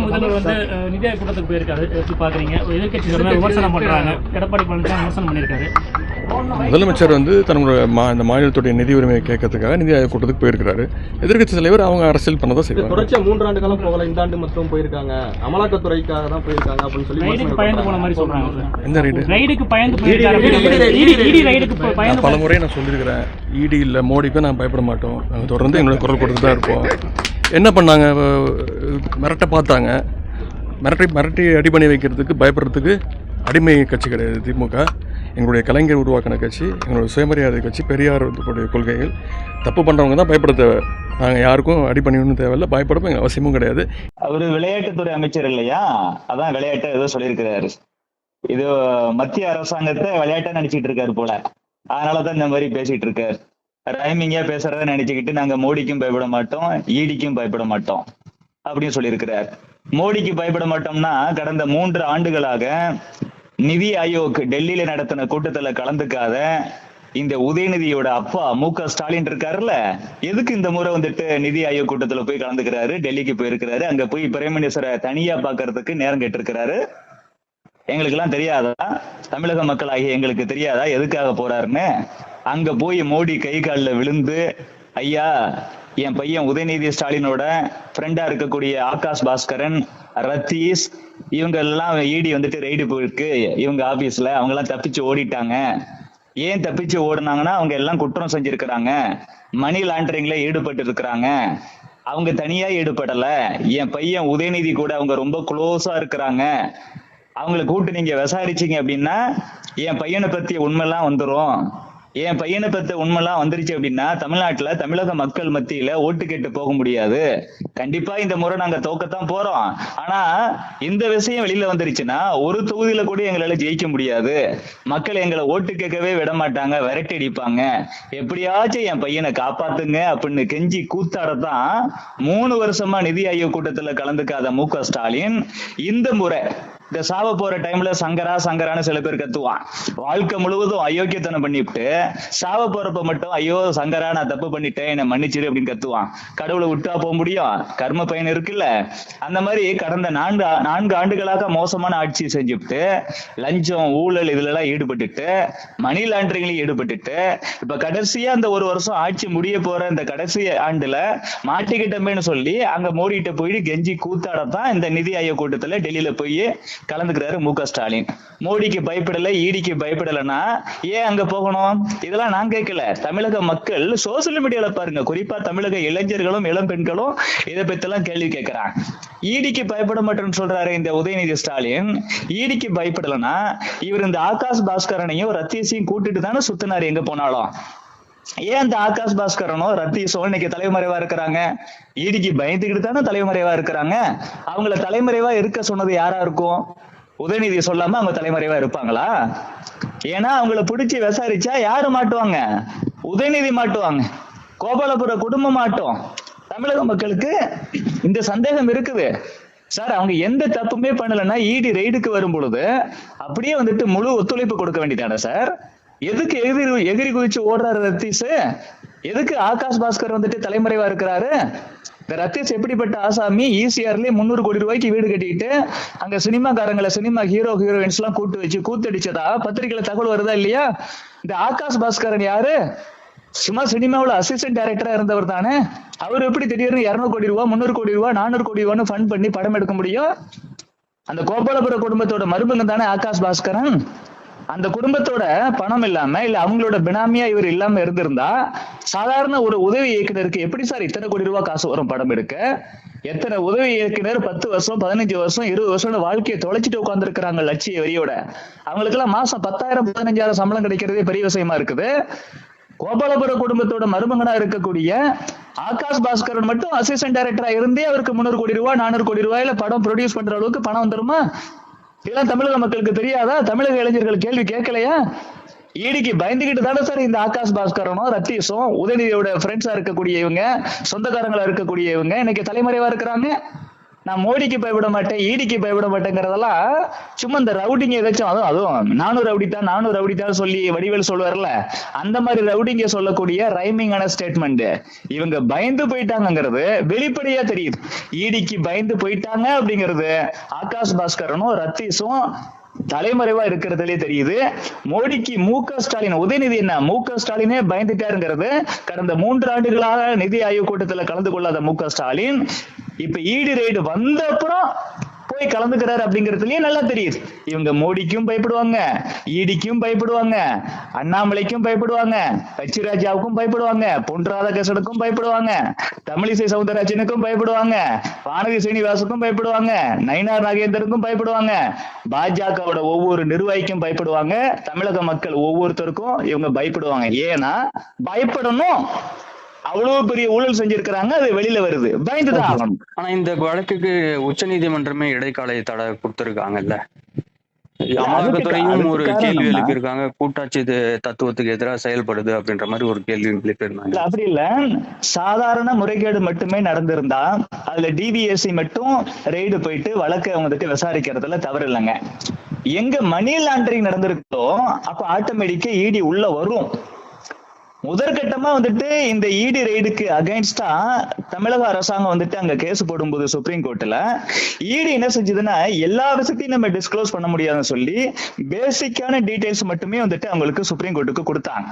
தமிழக முதல்வர் வந்து அஹ், நிதி ஆயோக் கூட்டத்துக்கு போயிருக்காரு. எப்படி பாக்குறீங்க. எதிர்கட்சி விமர்சனம் பண்றாங்க. எடப்பாடி பழனிசாமி விமர்சனம் பண்ணியிருக்காரு. முதலமைச்சர் வந்து தன்னுடைய மா இந்த மாநிலத்துடைய நிதி உரிமையை கேட்கறதுக்காக நிதி ஆயோக் கூட்டத்துக்கு போயிருக்கிறாரு. எதிர்க்கட்சி தலைவர் அவங்க அரசியல் பண்ணதான் செய்வாங்க. தொடர்ச்சியா மூன்றாண்டு காலம் போகல. இந்த ஆண்டு மட்டும் போயிருக்காங்க. அமலாக்கத்துறைக்காக தான் போயிருக்காங்க அப்படின்னு சொல்லி பயந்து போன. மாதிரி சொல்றாங்க. எந்த ரைடு? ரைடுக்கு பயந்து போயிருக்காரு. இடி இடி ரைடுக்கு ப- பயந்து பல முறை நான் சொல்லியிருக்கிறேன். இடி இல்லை மோடிக்கும் நான் பயப்பட மாட்டோம். நாங்கள் தொடர்ந்து எங்களோட குரல் கொடுத்து தான் இருப்போம். என்ன பண்ணாங்க? மிரட்டை மிரட்ட பார்த்தாங்க. மிரட்டி மிரட்டி அடி பண்ணி வைக்கிறதுக்கு பயப்படுறதுக்கு அடிமை கட்சி கிடையாது திமுக. எங்களுடைய கலைஞர் உருவாக்கின கட்சி எங்களுடைய சுயமரியாதை கட்சி பெரியார் கொள்கைகள். தப்பு பண்ணுறவங்க தான் பயப்பட தேவை நாங்கள் யாருக்கும் அடி பண்ணிடணும் தேவையில்லை பயப்படவும் எங்கள் அவசியமும் கிடையாது. அவர் விளையாட்டுத்துறை அமைச்சர் இல்லையா? அதான் விளையாட்டு ஏதோ சொல்லியிருக்கிறாரு. இது மத்திய அரசாங்கத்தை விளையாட்டா நினைச்சிட்டு இருக்காரு போல. அதனாலதான் இந்த மாதிரி பேசிட்டு இருக்காரு. ரைமிங்கா பேசுறத நினைச்சுக்கிட்டு நாங்க மோடிக்கும் பயப்பட மாட்டோம் ஈடிக்கும் பயப்பட மாட்டோம் அப்படின்னு சொல்லியிருக்கிறார். மோடிக்கு பயப்பட மாட்டோம்னா கடந்த மூன்று ஆண்டுகளாக நிதி ஆயோக் டெல்லியில நடத்தின கூட்டத்துல கலந்துக்காத இந்த உதயநிதியோட அப்பா மு க ஸ்டாலின் இருக்காருல்ல? எதுக்கு இந்த முறை வந்துட்டு நிதி ஆயோக் கூட்டத்துல போய் கலந்துக்கிறாரு டெல்லிக்கு போயிருக்கிறாரு அங்க போய் பிரைம் மினிஸ்டரை தனியா பாக்குறதுக்கு நேரம் கேட்டிருக்கிறாரு? எங்களுக்கு எல்லாம் தெரியாதா? தமிழக மக்கள் ஆகிய எங்களுக்கு தெரியாதா? எதுக்காக போறாருன்னு? அங்க போய் மோடி கை காலில் விழுந்து ஐயா என் பையன் உதயநிதி ஸ்டாலினோட ஃப்ரெண்டா இருக்கக்கூடிய ஆகாஷ் பாஸ்கரன் ரத்தீஷ் இவங்க எல்லாம் இடி வந்துட்டு ரெய்டு போயிருக்கு. இவங்க ஆபீஸ்ல அவங்க எல்லாம் தப்பிச்சு ஓடிட்டாங்க. ஏன் தப்பிச்சு ஓடுனாங்கன்னா அவங்க எல்லாம் குற்றம் செஞ்சிருக்கிறாங்க. மணி லாண்டரிங்ல ஈடுபட்டு இருக்கிறாங்க அவங்க தனியா ஈடுபடல. என் பையன் உதயநிதி கூட அவங்க ரொம்ப க்ளோஸா இருக்கிறாங்க. அவங்கள கூட்டு நீங்க விசாரிச்சீங்க அப்படின்னா என் பையனை பத்தி உண்மைலாம் வந்துடும் என் பையனை பத்த உண்மைலாம் வந்துருச்சு அப்படின்னா தமிழ்நாட்டுல தமிழக மக்கள் மத்தியில ஓட்டு கேட்டு போக முடியாது. கண்டிப்பா இந்த முறை நாங்க தோக்கத்தான் போறோம். ஆனா இந்த விஷயம் வெளியில வந்துருச்சுன்னா ஒரு தொகுதியில கூட எங்களால ஜெயிக்க முடியாது. மக்கள் எங்களை ஓட்டு கேட்கவே விட மாட்டாங்க விரட்டி அடிப்பாங்க. எப்படியாச்சும் என் பையனை காப்பாத்துங்க அப்படின்னு கெஞ்சி கூத்தாடத்தான் மூணு வருஷமா நிதி ஆயோக் கூட்டத்துல கலந்துக்காத மு ஸ்டாலின் இந்த முறை இந்த சாவ போற டைம்ல சங்கரா சங்கரான்னு சில பேர் கத்துவான். வாழ்க்கை முழுவதும் அயோக்கியத்தனம் பண்ணிவிட்டு சாவ போறப்ப மட்டும் ஐயோ சங்கரா நான் தப்பு பண்ணிட்டேன் என்னை மன்னிச்சிரு அப்படின்னு கத்துவான். கடவுளை விட்டா போக முடியும்? கர்ம பயன் இருக்குல்ல. அந்த மாதிரி கடந்த நான்கு நான்கு ஆண்டுகளாக மோசமான ஆட்சி செஞ்சுட்டு லஞ்சம் ஊழல் இதுல எல்லாம் ஈடுபட்டுட்டு மணி லாண்டரிங்லயும் ஈடுபட்டுட்டு இப்ப கடைசியா அந்த ஒரு வருஷம் ஆட்சி முடிய போற இந்த கடைசி ஆண்டுல மாட்டிக்கிட்டமேன்னு சொல்லி அங்க மோடிட்ட போயிட்டு கெஞ்சி கூத்தாடத்தான் இந்த நிதி ஆயோக் கூட்டத்துல டெல்லியில போய் கலந்துக்கிறாரு மு க ஸ்டாலின். மோடிக்கு பயப்படல ஈடிக்கு பயப்படலைன்னா ஏன் அங்க போகணும்? இதெல்லாம் நான் கேட்கல. தமிழக மக்கள் சோசியல் மீடியால பாருங்க. குறிப்பா தமிழக இளைஞர்களும் இளம் பெண்களும் இதை பத்தி கேள்வி கேட்கிறாங்க. ஈடிக்கு பயப்பட மாட்டேன்னு சொல்றாரு இந்த உதயநிதி ஸ்டாலின். ஈடிக்கு பயப்படலைன்னா இவர் இந்த ஆகாஷ் பாஸ்கரனையும் ரத்தீஷையும் கூட்டிட்டு தானே சுத்தினாரு எங்க போனாலும். ஏன் இந்த ஆகாஷ் பாஸ்கரனோ ரத்தி இன்னைக்கு தலைமறைவா இருக்கிறாங்க? ஈடிக்கு பயந்துக்கிட்டு தானே தலைமறைவா இருக்கிறாங்க? அவங்கள தலைமறைவா இருக்க சொன்னது யாரா இருக்கும்? உதயநிதி சொல்லாம அவங்க தலைமறைவா இருப்பாங்களா? ஏன்னா அவங்கள பிடிச்சி விசாரிச்சா யாரு மாட்டுவாங்க? உதயநிதி மாட்டுவாங்க. கோபாலபுர குடும்பம் மாட்டோம். தமிழக மக்களுக்கு இந்த சந்தேகம் இருக்குது. சார் அவங்க எந்த தப்புமே பண்ணலைன்னா இடி ரெய்டுக்கு வரும் பொழுது அப்படியே வந்துட்டு முழு ஒத்துழைப்பு கொடுக்க வேண்டியதானே சார்? எதுக்கு எகிரி எகிரி குதிச்சு ஓடுறாரு ரத்தீஷ் எதுக்கு ஆகாஷ் பாஸ்கர் வந்துட்டு தலைமறைவா இருக்கிறாரு? இந்த ரத்தீஷ் எப்படிப்பட்ட ஆசாமி? ஈசிஆர்லயே முந்நூறு கோடி ரூபாய்க்கு வீடு கட்டிட்டு அங்க சினிமாக்காரங்களை சினிமா ஹீரோ ஹீரோயின்ஸ் எல்லாம் கூட்டு வச்சு கூத்தடிச்சதா? பத்திரிகையில தகவல் வருதா இல்லையா? இந்த ஆகாஷ் பாஸ்கரன் யாரு? சும்மா சினிமாவில் அசிஸ்டன்ட் டைரக்டரா இருந்தவர் தானே. அவர் எப்படி திடீர்னு இருநூறு கோடி ரூபா முந்நூறு கோடி ரூபா நானூறு கோடி ரூபான்னு ஃபண்ட் பண்ணி படம் எடுக்க முடியும்? அந்த கோபாலபுர குடும்பத்தோட மருமகன் தானே ஆகாஷ் பாஸ்கரன்? அந்த குடும்பத்தோட பணம் இல்லாம இல்ல அவங்களோட பினாமியா இவர் இல்லாம இருந்திருந்தா சாதாரண ஒரு உதவி இயக்குனருக்கு எப்படி சார் இத்தனை கோடி ரூபாய் காசு வரும் படம் எடுக்க? எத்தனை உதவி இயக்குனர் பத்து வருஷம் பதினஞ்சு வருஷம் இருபது வருஷம் வாழ்க்கையை தொலைச்சிட்டு உட்காந்துருக்கிறாங்க லட்சிய வரியோட அவங்களுக்கு எல்லாம் மாசம் பத்தாயிரம் பதினஞ்சாயிரம் சம்பளம் கிடைக்கிறதே பெரிய விஷயமா இருக்குது. கோபாலபுர குடும்பத்தோட மருமகனா இருக்கக்கூடிய ஆகாஷ் பாஸ்கரன் மட்டும் அசிஸ்டன்ட் டைரக்டரா இருந்தே அவருக்கு முந்நூறு கோடி ரூபாய் நானூறு கோடி ரூபாயில படம் ப்ரொடியூஸ் பண்ற அளவுக்கு பணம் வந்துருமா? இதெல்லாம் தமிழக மக்களுக்கு தெரியாதா? தமிழக இளைஞர்கள் கேள்வி கேட்கலையா? ஈடிக்கு பயந்துகிட்டு தானே சார் இந்த ஆகாஷ் பாஸ்கரனும் ரத்தீஷும் உதயநிதியோட ஃப்ரெண்ட்ஸா இருக்கக்கூடிய இவங்க சொந்தக்காரங்களா இருக்கக்கூடிய இவங்க இன்னைக்கு தலைமறைவா இருக்கிறாங்க? நான் மோடிக்கு பயப்பட மாட்டேன் ஈடிக்கு பயப்பட மாட்டேங்கிறதெல்லாம் சும்மா இந்த ரவுடிங்க ஏதாச்சும் அதுவும் அதுவும் நானூறு ரவுடி தான் நானூறு ரவுடி தான் சொல்லி வடிவேல் சொல்லுவார்ல அந்த மாதிரி ரவுடிங்க சொல்லக்கூடிய ரைமிங்கான ஸ்டேட்மெண்ட் இவங்க பயந்து போயிட்டாங்கங்கிறது வெளிப்படையா தெரியுது. ஈடிக்கு பயந்து போயிட்டாங்க அப்படிங்கிறது ஆகாஷ் பாஸ்கரனும் ரத்தீஷும் தலைமறைவா இருக்கிறதுலே தெரியுது. மோடிக்கு மு க ஸ்டாலின் உதயநிதி என்ன? மு க ஸ்டாலினே பயந்துட்டாருங்கிறது கடந்த மூன்று ஆண்டுகளாக நிதி ஆயோக் கூட்டத்துல கலந்து கொள்ளாத மு க ஸ்டாலின் இப்ப ஈடு ரைடு வந்த அப்புறம் போய் கலந்துக்கிறாரு அப்படிங்கறதுலயே நல்லா தெரியுது. இவங்க மோடிக்கும் பயப்படுவாங்க ஈடிக்கும் பயப்படுவாங்க அண்ணாமலைக்கும் பயப்படுவாங்க ஹெச் ராஜாவுக்கும் பயப்படுவாங்க பொன் ராதாகிருஷ்ணனுக்கும் பயப்படுவாங்க தமிழிசை சவுந்தரராஜனுக்கும் பயப்படுவாங்க வானதி சீனிவாசுக்கும் பயப்படுவாங்க நயினார் நாகேந்தருக்கும் பயப்படுவாங்க. பாஜகவோட ஒவ்வொரு நிர்வாகிக்கும் பயப்படுவாங்க தமிழக மக்கள் ஒவ்வொருத்தருக்கும் இவங்க பயப்படுவாங்க. ஏன்னா பயப்படணும். அவ்வளவு பெரிய ஊழல் செஞ்சிருக்கிறாங்க அது வெளியில வருது. பயந்துதான் ஆகணும். ஆனா இந்த வழக்குக்கு உச்சநீதிமன்றமே இடைக்கால தடை கொடுத்திருக்காங்கல்ல. அமலாக்கத்துறையும் ஒரு கேள்வி எழுப்பியிருக்காங்க. கூட்டாட்சி தத்துவத்துக்கு எதிராக செயல்படுது அப்படின்ற மாதிரி ஒரு கேள்வி எழுப்பியிருந்தாங்க. அப்படி இல்ல. சாதாரண முறைகேடு மட்டுமே நடந்திருந்தா அதுல டிவிஎஸ்சி மட்டும் ரெய்டு போயிட்டு வழக்கை வந்துட்டு விசாரிக்கிறதுல தவறு இல்லைங்க. எங்க மணி லாண்டரிங் நடந்திருக்கோ அப்ப ஆட்டோமேட்டிக்கா இடி உள்ள வரும். முதற்கட்டமா வந்துட்டு இந்த இடி ரெய்டுக்கு அகைன்ஸ்டா தமிழக அரசாங்கம் வந்துட்டு அங்க கேஸ் போடும்போது சுப்ரீம் கோர்ட்ல இடி என்ன செஞ்சதுன்னா எல்லா விஷயத்தையும் நம்ம டிஸ்க்ளோஸ் பண்ண முடியாதுன்னு சொல்லி பேசிக்கான டீடைல்ஸ் மட்டுமே வந்துட்டு அவங்களுக்கு சுப்ரீம் கோர்ட்டுக்கு கொடுத்தாங்க.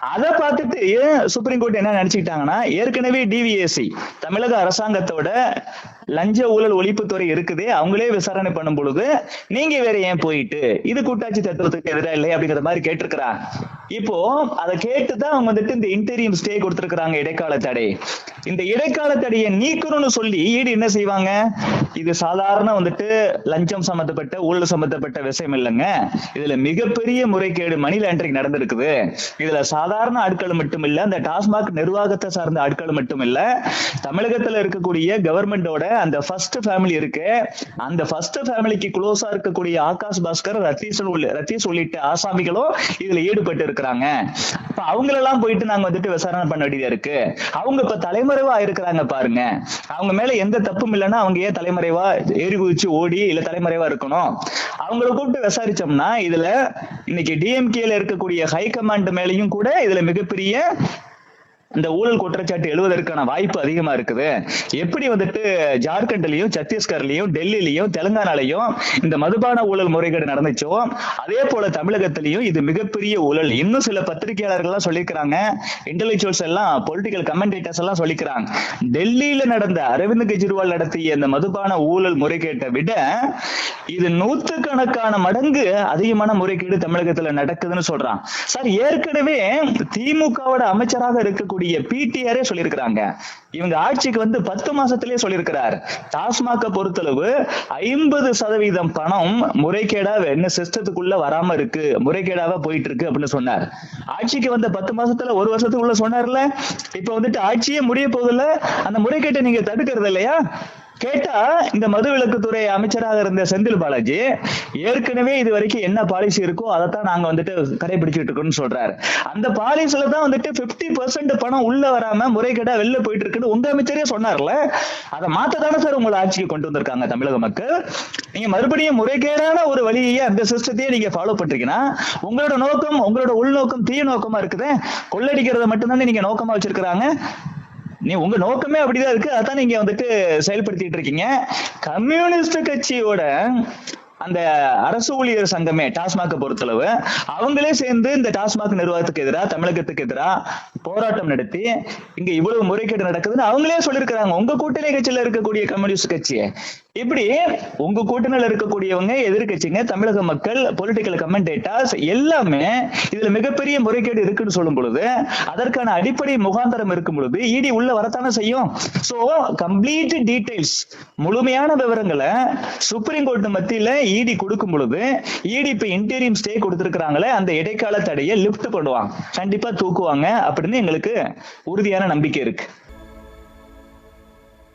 அதை பார்த்துட்டு சுப்ரீம் கோர்ட் என்ன நினைச்சுக்கிட்டாங்கன்னா ஏற்கனவே டிவிஎஸ்சி தமிழக அரசாங்கத்தோட லஞ்ச ஊழல் ஒழிப்புத்துறை இருக்குது அவங்களே விசாரணை பண்ணும் பொழுது நீங்க வேற ஏன் போயிட்டு இது கூட்டாட்சி தத்துவத்துக்கு எதிராக இல்லை அப்படிங்கிற மாதிரி கேட்டிருக்கிறாங்க இப்போ அதை கேட்டுதான் அவங்க வந்துட்டு இந்த இன்டீரியம் ஸ்டே கொடுத்திருக்கிறாங்க இடைக்கால தடை. இந்த இடைக்கால தடையை நீக்கணும்னு சொல்லி ஈடு என்ன செய்வாங்க? இது சாதாரண வந்துட்டு லஞ்சம் சம்பந்தப்பட்ட ஊழல் சம்பந்தப்பட்ட விஷயம் இல்லைங்க. இதுல மிகப்பெரிய முறைகேடு மணி லாண்டரிங் நடந்திருக்குது. இதுல சாதாரண ஆட்கள் மட்டும் இல்ல அந்த டாஸ்மாக் நிர்வாகத்தை சார்ந்த ஆட்கள் மட்டும் இல்ல தமிழகத்துல இருக்கக்கூடிய கவர்மெண்டோட அந்த ஃபர்ஸ்ட் ஃபேமிலி இருக்கு. அந்த ஃபர்ஸ்ட் ஃபேமிலிக்கு க்ளோஸா இருக்கக்கூடிய ஆகாஷ் பாஸ்கர் ரத்தீஷ் உள்ள- ரத்தீஷ் உள்ளிட்ட ஆசாமிகளும் இதுல ஈடுபட்டு இருக்கிறாங்க. அப்ப அவங்களெல்லாம் போயிட்டு நாங்க வந்துட்டு விசாரணை பண்ண வேண்டியதா இருக்கு. அவங்க இப்ப தலைமறைவா இருக்கிறாங்க பாருங்க. அவங்க மேல எந்த தப்பும் இல்லைன்னா அவங்க ஏன் தலைமறைவா ஏறி குதிச்சு ஓடி இல்ல தலைமறைவா இருக்கணும்? அவங்கள கூப்பிட்டு விசாரிச்சோம்னா இதுல இன்னைக்கு டிஎம்கேல இருக்கக்கூடிய ஹை கமாண்ட் மேலயும் கூட இதுல மிகப்பெரிய இந்த ஊழல் குற்றச்சாட்டு எழுவதற்கான வாய்ப்பு அதிகமா இருக்குது. எப்படி வந்துட்டு ஜார்க்கண்ட்லயும் சத்தீஸ்கர்லயும் டெல்லியிலயும் தெலுங்கானாலையும் இந்த மதுபான ஊழல் முறைகேடு நடந்துச்சோ அதே போல தமிழகத்திலையும் இது மிகப்பெரிய ஊழல். இன்னும் சில பத்திரிகையாளர்கள் எல்லாம் சொல்லியிருக்கிறாங்க. இன்டெலிஜுவல்ஸ் எல்லாம் பொலிட்டிக்கல் கமெண்டேட்டர்ஸ் எல்லாம் சொல்லிக்கிறாங்க. டெல்லியில நடந்த அரவிந்த் கெஜ்ரிவால் நடத்திய இந்த மதுபான ஊழல் முறைகேட்டை விட இது நூத்துக்கணக்கான மடங்கு அதிகமான முறைகேடு தமிழகத்துல நடக்குதுன்னு சொல்றான். சார் ஏற்கனவே திமுகவோட அமைச்சராக இருக்கக்கூடிய பிடிஆரே சொல்லியிருக்கிறாங்க. இவங்க ஆட்சிக்கு வந்து பத்து மாசத்திலே சொல்லியிருக்கிறார். டாஸ்மாக பொறுத்தளவு ஐம்பது சதவீதம் பணம் முறைகேடா என்ன சிஸ்டத்துக்குள்ள வராம இருக்கு முறைகேடாவா போயிட்டு இருக்கு அப்படின்னு சொன்னார். ஆட்சிக்கு வந்த பத்து மாசத்துல ஒரு வருஷத்துக்குள்ள சொன்னார்ல? இப்ப வந்துட்டு ஆட்சியே முடிய போதில்ல அந்த முறைகேட்டை நீங்க தடுக்கிறது இல்லையா கேட்டா இந்த மதுவிலக்குத்துறை அமைச்சராக இருந்த செந்தில் பாலாஜி ஏற்கனவே இது வரைக்கும் என்ன பாலிசி இருக்கோ அதைத்தான் நாங்க வந்துட்டு கடைபிடிச்சிட்டு இருக்கோம்னு சொல்றாரு. அந்த பாலிசில தான் வந்துட்டு 50% பர்சன்ட் பணம் உள்ள வராம முறைகேடா வெளில போயிட்டு இருக்குன்னு உங்க அமைச்சரே சொன்னார்ல. அதை மாத்த தானே சார் உங்களை ஆட்சிக்கு கொண்டு வந்திருக்காங்க தமிழக மக்கள்? நீங்க மறுபடியும் முறைகேடான ஒரு வழியை அந்த சிஸ்டத்தையே நீங்க ஃபாலோ பண்றீங்கன்னா உங்களோட நோக்கம் உங்களோட உள்நோக்கம் தீய நோக்கமா இருக்குது. கொள்ளடிக்கிறத மட்டும்தானே நீங்க நோக்கமா வச்சிருக்கிறாங்க. நீ உங்க நோக்கமே அப்படிதான் இருக்கு. அதான் நீங்க வந்துட்டு செயல்படுத்திட்டு இருக்கீங்க. கம்யூனிஸ்ட் கட்சியோட அந்த அரசு ஊழியர் சங்கமே டாஸ்மாக பொறுத்தளவு அவங்களே சேர்ந்து இந்த டாஸ்மாக் நிர்வாகத்துக்கு எதிராக தமிழகத்துக்கு எதிராக போராட்டம் நடத்தி இங்க இவ்வளவு முறைகேடு நடக்குதுன்னு அவங்களே சொல்லியிருக்கிறாங்க. உங்க கூட்டணி கட்சியில இருக்கக்கூடிய கம்யூனிஸ்ட் கட்சி இப்படி உங்க கூட்டணியில் இருக்கக்கூடியவங்க எதிர்க்கட்சிங்க தமிழக மக்கள் பொலிட்டிக்கல் கமெண்டேட்டர்ஸ் எல்லாமே இதுல மிகப்பெரிய முறைகேடு இருக்குன்னு சொல்லும் பொழுது அதற்கான அடிப்படை முகாந்தரம் இருக்கும் பொழுது இடி உள்ள வரத்தானே செய்யும்? சோ கம்ப்ளீட் டீடைல்ஸ் முழுமையான விவரங்களை சுப்ரீம் கோர்ட் மத்தியில இடி கொடுக்கும் பொழுது இடி இப்ப இன்டீரியம் ஸ்டே கொடுத்திருக்கிறாங்களே அந்த இடைக்கால தடையை லிப்ட் பண்ணுவாங்க. கண்டிப்பா தூக்குவாங்க அப்படின்னு எங்களுக்கு உறுதியான நம்பிக்கை இருக்கு.